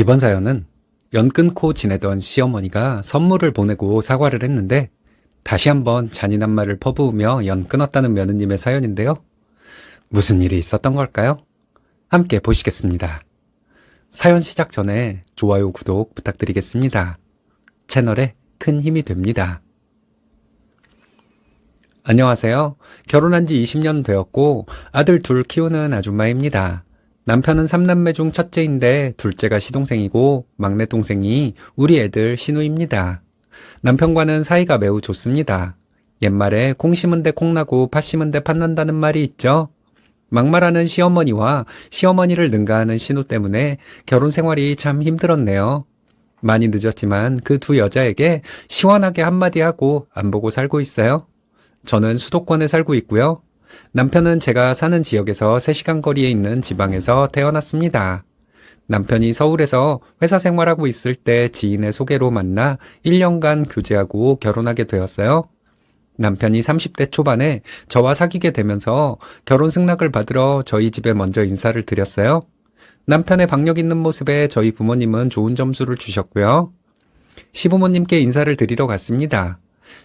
이번 사연은 연 끊고 지내던 시어머니가 선물을 보내고 사과를 했는데 다시 한번 잔인한 말을 퍼부으며 연 끊었다는 며느님의 사연인데요. 무슨 일이 있었던 걸까요? 함께 보시겠습니다. 사연 시작 전에 좋아요, 구독 부탁드리겠습니다. 채널에 큰 힘이 됩니다. 안녕하세요. 결혼한 지 20년 되었고 아들 둘 키우는 아줌마입니다. 남편은 3남매 중 첫째인데 둘째가 시동생이고 막내 동생이 우리 애들 신우입니다. 남편과는 사이가 매우 좋습니다. 옛말에 콩 심은 데 콩나고 팥 심은 데 팥난다는 말이 있죠. 막말하는 시어머니와 시어머니를 능가하는 신우 때문에 결혼 생활이 참 힘들었네요. 많이 늦었지만 그 두 여자에게 시원하게 한마디 하고 안 보고 살고 있어요. 저는 수도권에 살고 있고요. 남편은 제가 사는 지역에서 3시간 거리에 있는 지방에서 태어났습니다. 남편이 서울에서 회사 생활하고 있을 때 지인의 소개로 만나 1년간 교제하고 결혼하게 되었어요. 남편이 30대 초반에 저와 사귀게 되면서 결혼 승낙을 받으러 저희 집에 먼저 인사를 드렸어요. 남편의 박력 있는 모습에 저희 부모님은 좋은 점수를 주셨고요. 시부모님께 인사를 드리러 갔습니다.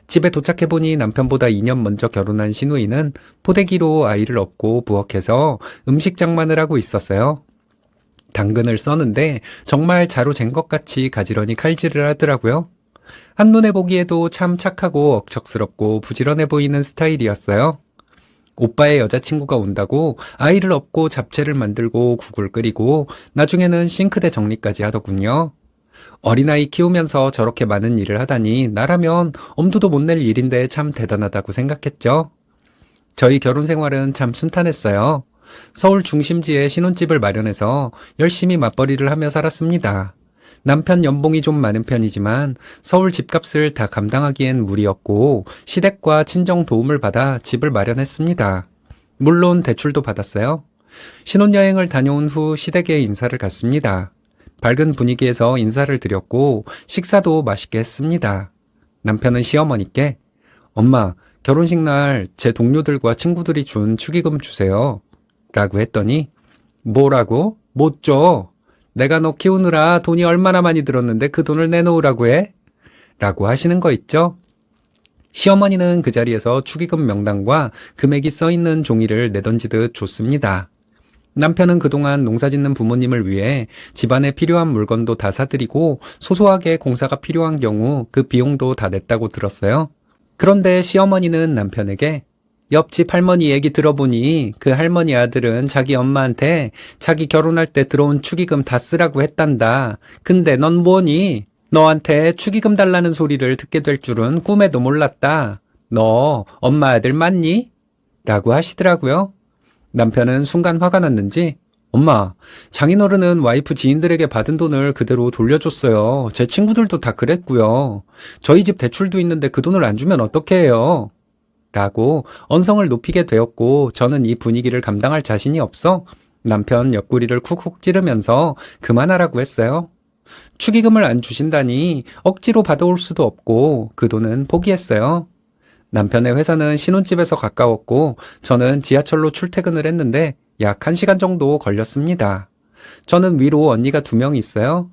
집에 도착해보니 남편보다 2년 먼저 결혼한 신우이는 포대기로 아이를 업고 부엌에서 음식 장만을 하고 있었어요. 당근을 써는데 정말 자로 잰 것 같이 가지런히 칼질을 하더라고요. 한눈에 보기에도 참 착하고 억척스럽고 부지런해 보이는 스타일이었어요. 오빠의 여자친구가 온다고 아이를 업고 잡채를 만들고 국을 끓이고 나중에는 싱크대 정리까지 하더군요. 어린아이 키우면서 저렇게 많은 일을 하다니 나라면 엄두도 못 낼 일인데 참 대단하다고 생각했죠. 저희 결혼 생활은 참 순탄했어요. 서울 중심지에 신혼집을 마련해서 열심히 맞벌이를 하며 살았습니다. 남편 연봉이 좀 많은 편이지만 서울 집값을 다 감당하기엔 무리였고 시댁과 친정 도움을 받아 집을 마련했습니다. 물론 대출도 받았어요. 신혼여행을 다녀온 후 시댁에 인사를 갔습니다. 밝은 분위기에서 인사를 드렸고 식사도 맛있게 했습니다. 남편은 시어머니께 엄마 결혼식 날 제 동료들과 친구들이 준 축의금 주세요. 라고 했더니 뭐라고? 못 줘. 내가 너 키우느라 돈이 얼마나 많이 들었는데 그 돈을 내놓으라고 해? 라고 하시는 거 있죠? 시어머니는 그 자리에서 축의금 명단과 금액이 써 있는 종이를 내던지듯 줬습니다. 남편은 그동안 농사 짓는 부모님을 위해 집안에 필요한 물건도 다 사드리고 소소하게 공사가 필요한 경우 그 비용도 다 냈다고 들었어요. 그런데 시어머니는 남편에게 옆집 할머니 얘기 들어보니 그 할머니 아들은 자기 엄마한테 자기 결혼할 때 들어온 축의금 다 쓰라고 했단다. 근데 넌 뭐니? 너한테 축의금 달라는 소리를 듣게 될 줄은 꿈에도 몰랐다. 너 엄마 아들 맞니? 라고 하시더라고요. 남편은 순간 화가 났는지 엄마, 장인어른은 와이프 지인들에게 받은 돈을 그대로 돌려줬어요. 제 친구들도 다 그랬고요. 저희 집 대출도 있는데 그 돈을 안 주면 어떻게 해요? 라고 언성을 높이게 되었고 저는 이 분위기를 감당할 자신이 없어 남편 옆구리를 쿡쿡 찌르면서 그만하라고 했어요. 축의금을 안 주신다니 억지로 받아올 수도 없고 그 돈은 포기했어요. 남편의 회사는 신혼집에서 가까웠고 저는 지하철로 출퇴근을 했는데 약 1시간 정도 걸렸습니다. 저는 위로 언니가 두 명 있어요.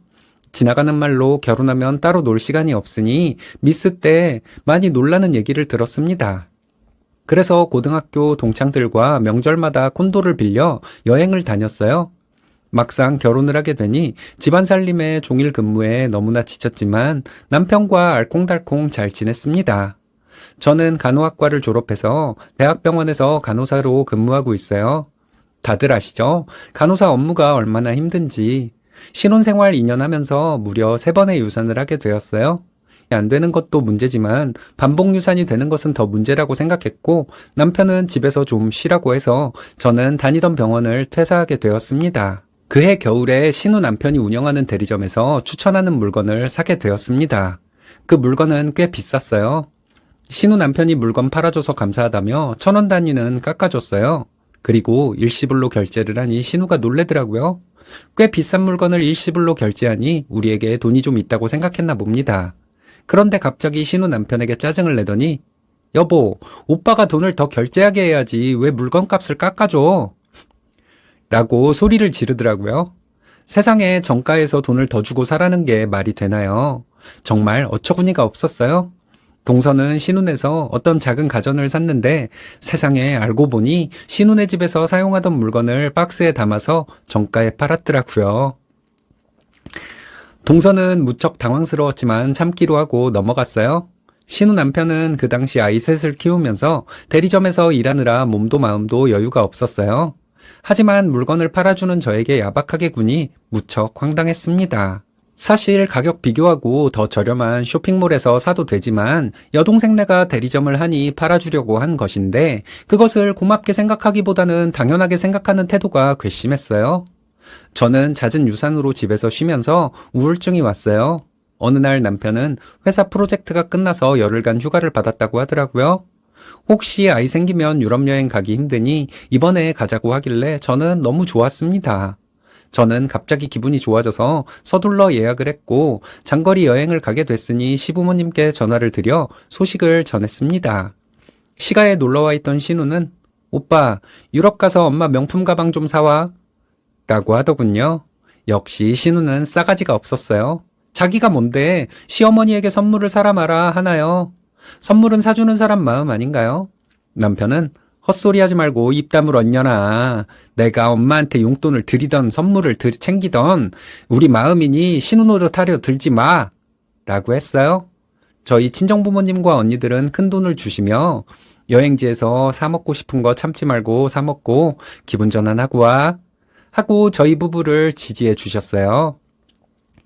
지나가는 말로 결혼하면 따로 놀 시간이 없으니 미스 때 많이 놀라는 얘기를 들었습니다. 그래서 고등학교 동창들과 명절마다 콘도를 빌려 여행을 다녔어요. 막상 결혼을 하게 되니 집안 살림에 종일 근무에 너무나 지쳤지만 남편과 알콩달콩 잘 지냈습니다. 저는 간호학과를 졸업해서 대학병원에서 간호사로 근무하고 있어요. 다들 아시죠? 간호사 업무가 얼마나 힘든지. 신혼생활 2년 하면서 무려 3번의 유산을 하게 되었어요. 안 되는 것도 문제지만 반복 유산이 되는 것은 더 문제라고 생각했고 남편은 집에서 좀 쉬라고 해서 저는 다니던 병원을 퇴사하게 되었습니다. 그해 겨울에 신우 남편이 운영하는 대리점에서 추천하는 물건을 사게 되었습니다. 그 물건은 꽤 비쌌어요. 신우 남편이 물건 팔아줘서 감사하다며 천 원 단위는 깎아줬어요. 그리고 일시불로 결제를 하니 신우가 놀래더라고요. 꽤 비싼 물건을 일시불로 결제하니 우리에게 돈이 좀 있다고 생각했나 봅니다. 그런데 갑자기 신우 남편에게 짜증을 내더니 여보, 오빠가 돈을 더 결제하게 해야지 왜 물건 값을 깎아줘? 라고 소리를 지르더라고요. 세상에 정가에서 돈을 더 주고 사라는 게 말이 되나요? 정말 어처구니가 없었어요. 동서는 신혼에서 어떤 작은 가전을 샀는데 세상에 알고 보니 신혼의 집에서 사용하던 물건을 박스에 담아서 정가에 팔았더라고요. 동서는 무척 당황스러웠지만 참기로 하고 넘어갔어요. 신우 남편은 그 당시 아이 셋을 키우면서 대리점에서 일하느라 몸도 마음도 여유가 없었어요. 하지만 물건을 팔아주는 저에게 야박하게 군이 무척 황당했습니다. 사실 가격 비교하고 더 저렴한 쇼핑몰에서 사도 되지만 여동생네가 대리점을 하니 팔아주려고 한 것인데 그것을 고맙게 생각하기보다는 당연하게 생각하는 태도가 괘씸했어요. 저는 잦은 유산으로 집에서 쉬면서 우울증이 왔어요. 어느 날 남편은 회사 프로젝트가 끝나서 열흘간 휴가를 받았다고 하더라고요. 혹시 아이 생기면 유럽 여행 가기 힘드니 이번에 가자고 하길래 저는 너무 좋았습니다. 저는 갑자기 기분이 좋아져서 서둘러 예약을 했고 장거리 여행을 가게 됐으니 시부모님께 전화를 드려 소식을 전했습니다. 시가에 놀러와 있던 신우는 오빠 유럽 가서 엄마 명품 가방 좀 사와 라고 하더군요. 역시 신우는 싸가지가 없었어요. 자기가 뭔데 시어머니에게 선물을 사라 마라 하나요? 선물은 사주는 사람 마음 아닌가요? 남편은 헛소리 하지 말고 입 다물었냐나. 내가 엄마한테 용돈을 드리던 선물을 들, 챙기던 우리 마음이니 신우노릇 하려 들지 마. 라고 했어요. 저희 친정부모님과 언니들은 큰 돈을 주시며 여행지에서 사 먹고 싶은 거 참지 말고 사 먹고 기분 전환하고 와. 하고 저희 부부를 지지해 주셨어요.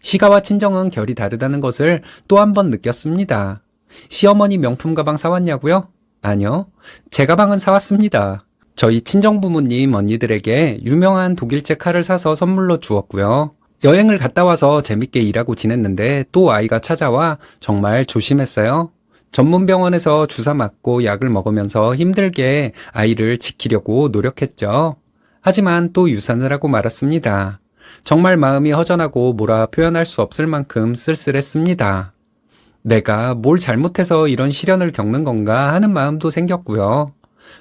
시가와 친정은 결이 다르다는 것을 또 한 번 느꼈습니다. 시어머니 명품 가방 사왔냐고요? 아니요. 제 가방은 사왔습니다. 저희 친정부모님 언니들에게 유명한 독일제 칼을 사서 선물로 주었고요. 여행을 갔다 와서 재밌게 일하고 지냈는데 또 아이가 찾아와 정말 조심했어요. 전문 병원에서 주사 맞고 약을 먹으면서 힘들게 아이를 지키려고 노력했죠. 하지만 또 유산을 하고 말았습니다. 정말 마음이 허전하고 뭐라 표현할 수 없을 만큼 쓸쓸했습니다. 내가 뭘 잘못해서 이런 시련을 겪는 건가 하는 마음도 생겼고요.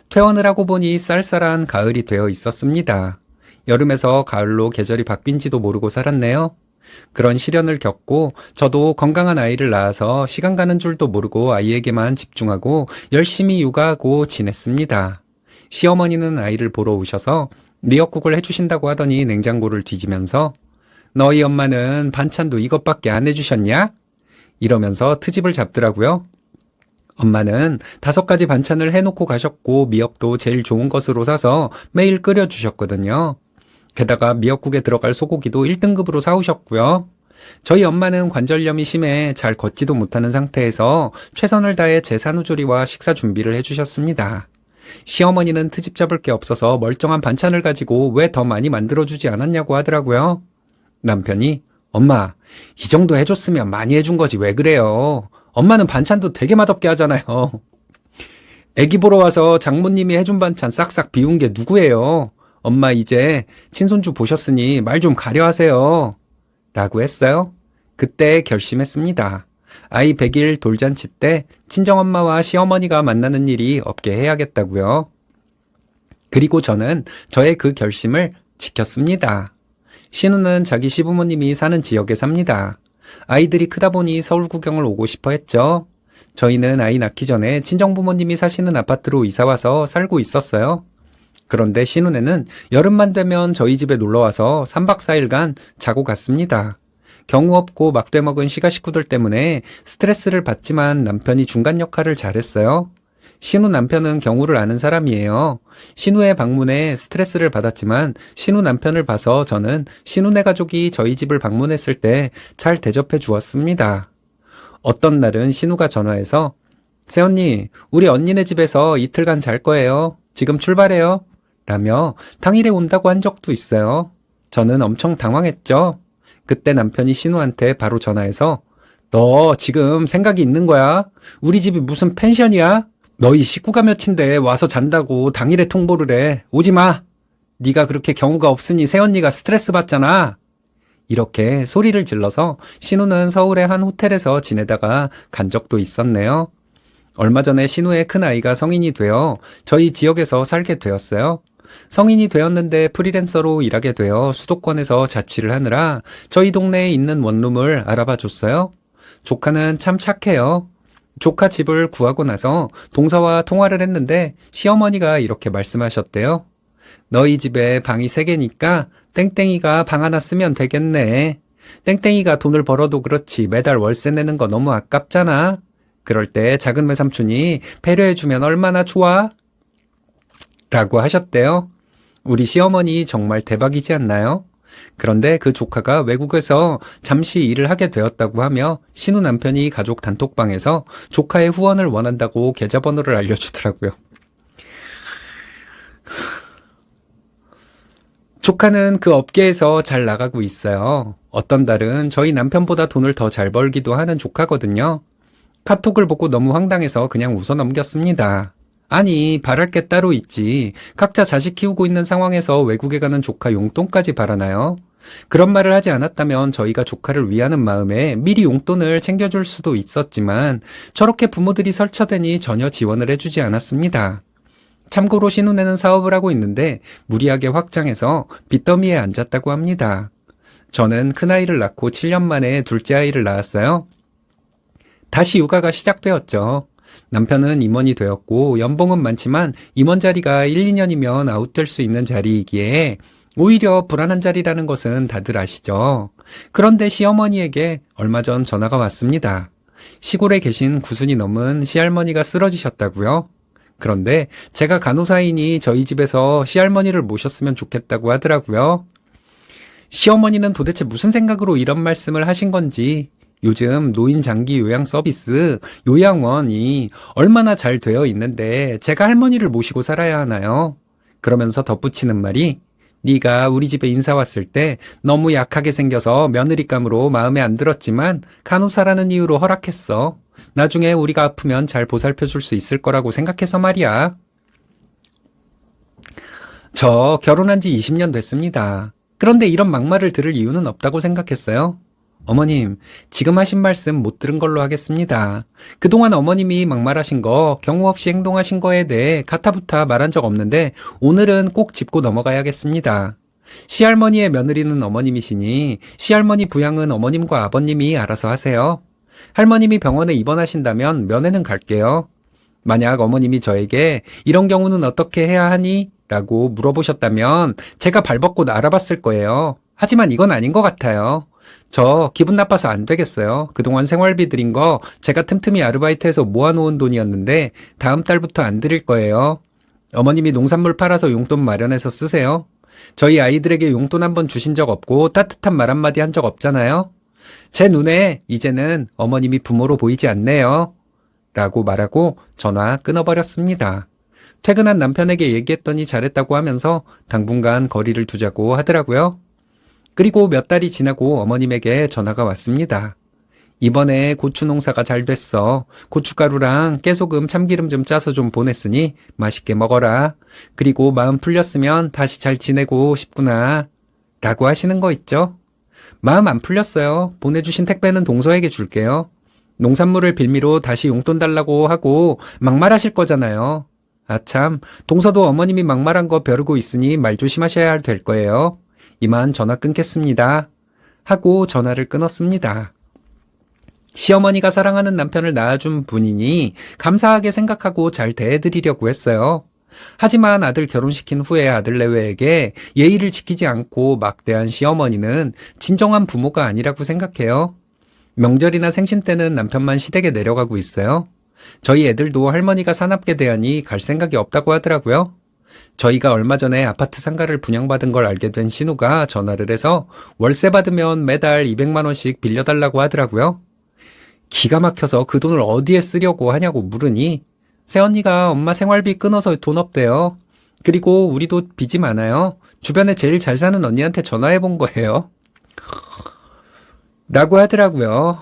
퇴원을 하고 보니 쌀쌀한 가을이 되어 있었습니다. 여름에서 가을로 계절이 바뀐지도 모르고 살았네요. 그런 시련을 겪고 저도 건강한 아이를 낳아서 시간 가는 줄도 모르고 아이에게만 집중하고 열심히 육아하고 지냈습니다. 시어머니는 아이를 보러 오셔서 미역국을 해주신다고 하더니 냉장고를 뒤지면서 너희 엄마는 반찬도 이것밖에 안 해주셨냐? 이러면서 트집을 잡더라고요. 엄마는 다섯 가지 반찬을 해놓고 가셨고 미역도 제일 좋은 것으로 사서 매일 끓여주셨거든요. 게다가 미역국에 들어갈 소고기도 1등급으로 사오셨고요. 저희 엄마는 관절염이 심해 잘 걷지도 못하는 상태에서 최선을 다해 제 산후조리와 식사 준비를 해주셨습니다. 시어머니는 트집 잡을 게 없어서 멀쩡한 반찬을 가지고 왜 더 많이 만들어주지 않았냐고 하더라고요. 남편이 엄마 이 정도 해줬으면 많이 해준 거지 왜 그래요. 엄마는 반찬도 되게 맛없게 하잖아요. 애기 보러 와서 장모님이 해준 반찬 싹싹 비운 게 누구예요? 엄마 이제 친손주 보셨으니 말 좀 가려 하세요. 라고 했어요. 그때 결심했습니다. 아이 100일 돌잔치 때 친정엄마와 시어머니가 만나는 일이 없게 해야겠다고요. 그리고 저는 저의 그 결심을 지켰습니다. 신우는 자기 시부모님이 사는 지역에 삽니다. 아이들이 크다 보니 서울 구경을 오고 싶어 했죠. 저희는 아이 낳기 전에 친정부모님이 사시는 아파트로 이사와서 살고 있었어요. 그런데 신혼에는 여름만 되면 저희 집에 놀러와서 3박 4일간 자고 갔습니다. 경우 없고 막대 먹은 시가 식구들 때문에 스트레스를 받지만 남편이 중간 역할을 잘했어요. 신우 남편은 경우를 아는 사람이에요. 신우의 방문에 스트레스를 받았지만 신우 남편을 봐서 저는 신우네 가족이 저희 집을 방문했을 때 잘 대접해 주었습니다. 어떤 날은 신우가 전화해서 새언니, 우리 언니네 집에서 이틀간 잘 거예요. 지금 출발해요. 라며 당일에 온다고 한 적도 있어요. 저는 엄청 당황했죠. 그때 남편이 신우한테 바로 전화해서 너 지금 생각이 있는 거야? 우리 집이 무슨 펜션이야? 너희 식구가 몇인데 와서 잔다고 당일에 통보를 해. 오지 마. 네가 그렇게 경우가 없으니 새언니가 스트레스 받잖아. 이렇게 소리를 질러서 신우는 서울의 한 호텔에서 지내다가 간 적도 있었네요. 얼마 전에 신우의 큰 아이가 성인이 되어 저희 지역에서 살게 되었어요. 성인이 되었는데 프리랜서로 일하게 되어 수도권에서 자취를 하느라 저희 동네에 있는 원룸을 알아봐 줬어요. 조카는 참 착해요. 조카 집을 구하고 나서 동서와 통화를 했는데 시어머니가 이렇게 말씀하셨대요. 너희 집에 방이 세 개니까 땡땡이가 방 하나 쓰면 되겠네. 땡땡이가 돈을 벌어도 그렇지 매달 월세 내는 거 너무 아깝잖아. 그럴 때 작은 외삼촌이 배려해주면 얼마나 좋아? 라고 하셨대요. 우리 시어머니 정말 대박이지 않나요? 그런데 그 조카가 외국에서 잠시 일을 하게 되었다고 하며 신우 남편이 가족 단톡방에서 조카의 후원을 원한다고 계좌번호를 알려주더라고요. 조카는 그 업계에서 잘 나가고 있어요. 어떤 달은 저희 남편보다 돈을 더 잘 벌기도 하는 조카거든요. 카톡을 보고 너무 황당해서 그냥 웃어 넘겼습니다. 아니, 바랄 게 따로 있지. 각자 자식 키우고 있는 상황에서 외국에 가는 조카 용돈까지 바라나요? 그런 말을 하지 않았다면 저희가 조카를 위하는 마음에 미리 용돈을 챙겨줄 수도 있었지만 저렇게 부모들이 설쳐대니 전혀 지원을 해주지 않았습니다. 참고로 신혼에는 사업을 하고 있는데 무리하게 확장해서 빚더미에 앉았다고 합니다. 저는 큰아이를 낳고 7년 만에 둘째 아이를 낳았어요. 다시 육아가 시작되었죠. 남편은 임원이 되었고 연봉은 많지만 임원 자리가 1, 2년이면 아웃될 수 있는 자리이기에 오히려 불안한 자리라는 것은 다들 아시죠. 그런데 시어머니에게 얼마 전 전화가 왔습니다. 시골에 계신 구순이 넘은 시할머니가 쓰러지셨다고요? 그런데 제가 간호사이니 저희 집에서 시할머니를 모셨으면 좋겠다고 하더라고요. 시어머니는 도대체 무슨 생각으로 이런 말씀을 하신 건지 요즘 노인 장기 요양 서비스 요양원이 얼마나 잘 되어 있는데 제가 할머니를 모시고 살아야 하나요? 그러면서 덧붙이는 말이 네가 우리 집에 인사 왔을 때 너무 약하게 생겨서 며느리감으로 마음에 안 들었지만 간호사라는 이유로 허락했어. 나중에 우리가 아프면 잘 보살펴 줄 수 있을 거라고 생각해서 말이야. 저 결혼한 지 20년 됐습니다. 그런데 이런 막말을 들을 이유는 없다고 생각했어요. 어머님, 지금 하신 말씀 못 들은 걸로 하겠습니다. 그동안 어머님이 막말하신 거, 경우 없이 행동하신 거에 대해 가타부타 말한 적 없는데, 오늘은 꼭 짚고 넘어가야겠습니다. 시할머니의 며느리는 어머님이시니, 시할머니 부양은 어머님과 아버님이 알아서 하세요. 할머님이 병원에 입원하신다면 면회는 갈게요. 만약 어머님이 저에게 이런 경우는 어떻게 해야 하니? 라고 물어보셨다면 제가 발벗고 알아봤을 거예요. 하지만 이건 아닌 것 같아요. 저 기분 나빠서 안 되겠어요. 그동안 생활비 드린 거 제가 틈틈이 아르바이트해서 모아놓은 돈이었는데 다음 달부터 안 드릴 거예요. 어머님이 농산물 팔아서 용돈 마련해서 쓰세요. 저희 아이들에게 용돈 한 번 주신 적 없고 따뜻한 말 한마디 한 적 없잖아요. 제 눈에 이제는 어머님이 부모로 보이지 않네요. 라고 말하고 전화 끊어버렸습니다. 퇴근한 남편에게 얘기했더니 잘했다고 하면서 당분간 거리를 두자고 하더라고요. 그리고 몇 달이 지나고 어머님에게 전화가 왔습니다. 이번에 고추 농사가 잘 됐어. 고춧가루랑 깨소금, 참기름 좀 짜서 좀 보냈으니 맛있게 먹어라. 그리고 마음 풀렸으면 다시 잘 지내고 싶구나. 라고 하시는 거 있죠? 마음 안 풀렸어요. 보내주신 택배는 동서에게 줄게요. 농산물을 빌미로 다시 용돈 달라고 하고 막말하실 거잖아요. 아참, 동서도 어머님이 막말한 거 벼르고 있으니 말 조심하셔야 될 거예요. 이만 전화 끊겠습니다. 하고 전화를 끊었습니다. 시어머니가 사랑하는 남편을 낳아준 분이니 감사하게 생각하고 잘 대해드리려고 했어요. 하지만 아들 결혼시킨 후에 아들 내외에게 예의를 지키지 않고 막대한 시어머니는 진정한 부모가 아니라고 생각해요. 명절이나 생신 때는 남편만 시댁에 내려가고 있어요. 저희 애들도 할머니가 사납게 대하니 갈 생각이 없다고 하더라고요. 저희가 얼마 전에 아파트 상가를 분양받은 걸 알게 된 신우가 전화를 해서 월세 받으면 매달 200만 원씩 빌려달라고 하더라고요. 기가 막혀서 그 돈을 어디에 쓰려고 하냐고 물으니 새언니가 엄마 생활비 끊어서 돈 없대요. 그리고 우리도 빚이 많아요. 주변에 제일 잘 사는 언니한테 전화해 본 거예요. 라고 하더라고요.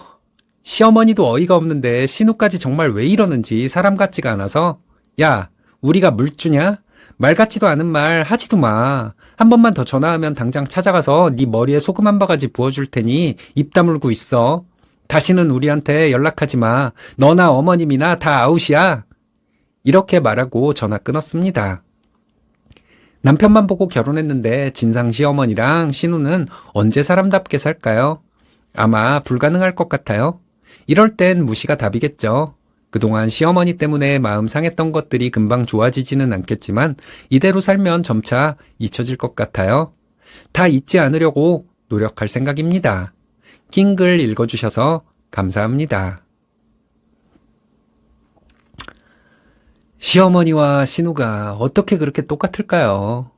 시어머니도 어이가 없는데 신우까지 정말 왜 이러는지 사람 같지가 않아서 야, 우리가 물 주냐? 말 같지도 않은 말 하지도 마. 한 번만 더 전화하면 당장 찾아가서 네 머리에 소금 한 바가지 부어줄 테니 입 다물고 있어. 다시는 우리한테 연락하지 마. 너나 어머님이나 다 아웃이야. 이렇게 말하고 전화 끊었습니다. 남편만 보고 결혼했는데 진상 시어머니랑 신우는 언제 사람답게 살까요? 아마 불가능할 것 같아요. 이럴 땐 무시가 답이겠죠. 그동안 시어머니 때문에 마음 상했던 것들이 금방 좋아지지는 않겠지만 이대로 살면 점차 잊혀질 것 같아요. 다 잊지 않으려고 노력할 생각입니다. 긴 글 읽어주셔서 감사합니다. 시어머니와 신우가 어떻게 그렇게 똑같을까요?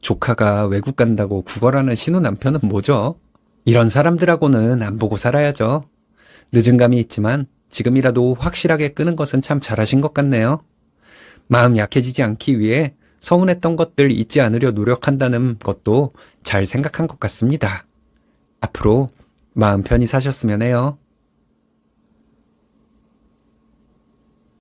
조카가 외국 간다고 구걸하는 신우 남편은 뭐죠? 이런 사람들하고는 안 보고 살아야죠. 늦은 감이 있지만 지금이라도 확실하게 끄는 것은 참 잘하신 것 같네요. 마음 약해지지 않기 위해 서운했던 것들 잊지 않으려 노력한다는 것도 잘 생각한 것 같습니다. 앞으로 마음 편히 사셨으면 해요.